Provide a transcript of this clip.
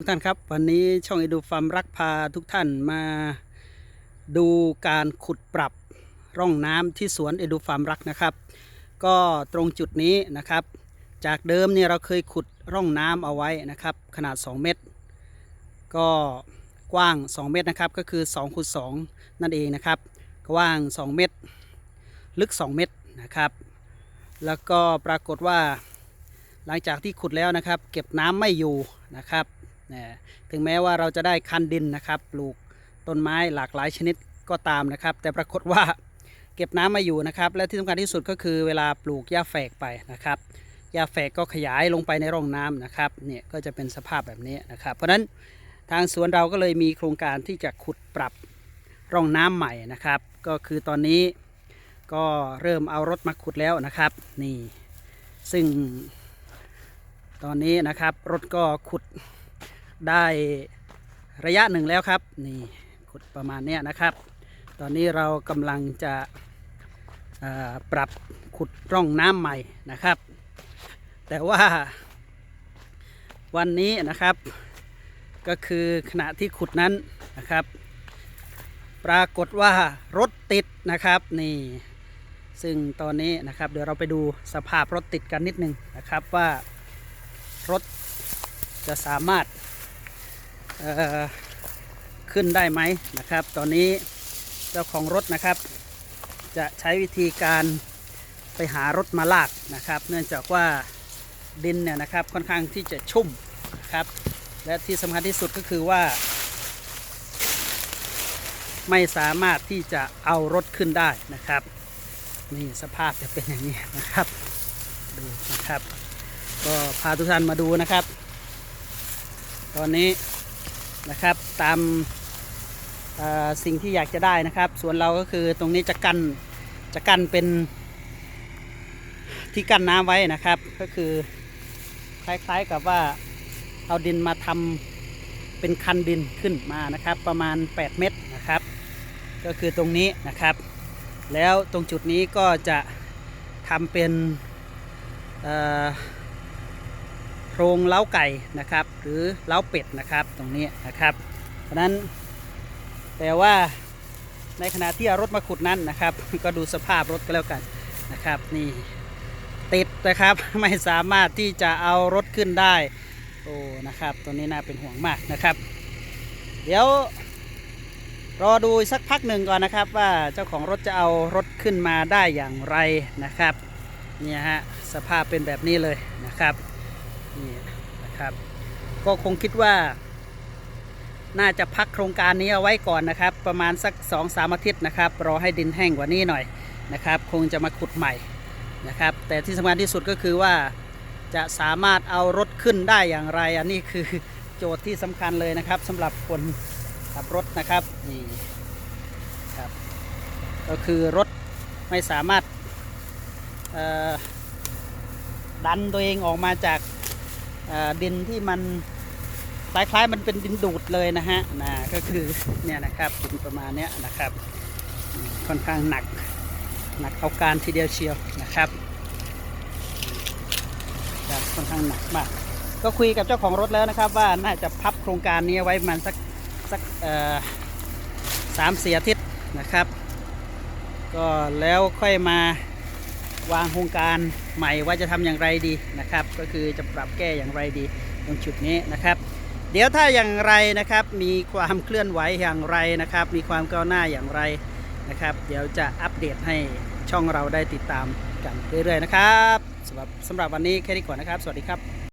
ทุกท่านครับวันนี้ช่องเอดูฟาร์มรักพาทุกท่านมาดูการขุดปรับร่องน้ำที่สวนเอดูฟาร์มรักนะครับ ก็ตรงจุดนี้นะครับ จากเดิมเนี่ยเราเคยขุดร่องน้ำเอาไว้นะครับ ขนาด 2 เมตร ก็กว้าง 2 เมตรนะครับก็คือ2คูณ2นั่นเองนะครับ กว้าง 2 เมตร ลึก 2 เมตรนะครับ แล้วก็ปรากฏว่าหลังจากที่ขุดแล้วนะครับ เก็บน้ำไม่อยู่นะครับ นะถึงแม้ว่าเราจะได้คันดินนะครับปลูกต้นไม้หลากหลายชนิดก็ตามนะครับ แต่ปรากฏว่าเก็บน้ำไม่อยู่นะครับ และที่สำคัญที่สุดก็คือเวลาปลูกหญ้าแฝกไปนะครับหญ้าแฝกก็ขยายลงไปในร่องน้ำนะครับเนี่ยก็จะเป็นสภาพแบบนี้นะครับ เพราะฉะนั้นทางสวนเราก็เลยมีโครงการที่จะขุดปรับร่องน้ำใหม่นะครับ ก็คือตอนนี้ก็เริ่มเอารถมาขุดแล้วนะครับ นี่ซึ่งตอนนี้นะครับรถก็ขุด ได้ระยะหนึ่งแล้วครับ นี่ขุดประมาณเนี้ยนะครับ ตอนนี้เรากำลังจะปรับขุดร่องน้ำใหม่นะครับ แต่ว่าวันนี้นะครับ ก็คือขณะที่ขุดนั้นนะครับ ปรากฏว่ารถติดนะครับนี่ซึ่งตอนนี้นะครับเดี๋ยวเราไปดูสภาพรถติดกันนิดนึงนะครับว่ารถจะสามารถ ขึ้นได้ไหมนะครับ ตอนนี้เจ้าของรถนะครับ จะใช้วิธีการไปหารถมาลากนะครับ เนื่องจากว่าดินเนี่ยนะครับค่อนข้างที่จะชุ่มนะครับ และที่สำคัญที่สุดก็คือว่า ไม่สามารถที่จะเอารถขึ้นได้นะครับ นี่สภาพจะเป็นอย่างนี้นะครับดูนะครับ ก็พาทุกท่านมาดูนะครับ ตอนนี้ นะครับ ตามสิ่งที่อยากจะได้นะครับส่วนเราก็คือตรงนี้จะกันจะกันเป็นที่กั้นน้ำไว้นะครับ ก็คือคล้ายๆกับว่าเอาดินมาทำเป็นคันดินขึ้นมานะครับ ประมาณ 8 เมตรนะครับ ก็คือตรงนี้นะครับ แล้วตรงจุดนี้ก็จะทำเป็นเอ่อ โรงเล้าไก่นะครับ หรือเล้าเป็ดนะครับตรงนี้นะครับ เพราะฉะนั้นแต่ว่าในขณะที่เอารถมาขุดนั้นนะครับ ก็ดูสภาพรถก็แล้วกันนะครับนี่ติดนะครับไม่สามารถที่จะเอารถขึ้นได้โอ้นะครับตัวนี้น่าเป็นห่วงมากนะครับ เดี๋ยวรอดูสักพักหนึ่งก่อนนะครับ ว่าเจ้าของรถจะเอารถขึ้นมาได้อย่างไรนะครับเนี่ยฮะสภาพเป็นแบบนี้เลยนะครับ นี่นะครับ ก็คงคิดว่า น่าจะพักโครงการนี้เอาไว้ก่อนนะครับ ประมาณสัก2อสามอาทิตย์นะครับ รอให้ดินแห้งกว่านี้หน่อยนะครับ คงจะมาขุดใหม่นะครับ แต่ที่สำคัญที่สุดก็คือว่าจะสามารถเอารถขึ้นได้อย่างไร อันนี้คือโจทย์ที่สำคัญเลยนะครับสำหรับคนขับรถนะครับนี่ครับก็คือรถไม่สามารถดันตัวเองออกมาจาก ดินที่มันคล้ายๆมันเป็นดินดูดเลยนะฮะนะก็คือเนี่ยนะครับดินประมาณเนี้ยนะครับ ค่อนข้างหนักหนักเอาการทีเดียวเชียวนะครับครับค่อนข้างหนักมาก ก็คุยกับเจ้าของรถแล้วนะครับ ว่าน่าจะพับโครงการนี้ไว้มันสักสักสามสี่อาทิตย์นะครับ ก็แล้วค่อยมาวางโครงการ ใหม่ว่าจะทำอย่างไรดีนะครับ ก็คือจะปรับแก้อย่างไรดีตรงจุดนี้นะครับ เดี๋ยวถ้าอย่างไรนะครับ มีความเคลื่อนไหวอย่างไรนะครับ มีความก้าวหน้าอย่างไรนะครับ เดี๋ยวจะอัปเดตให้ช่องเราได้ติดตามกันเรื่อยๆนะครับสำหรับสำหรับวันนี้แค่นี้ก่อนนะครับ สวัสดีครับ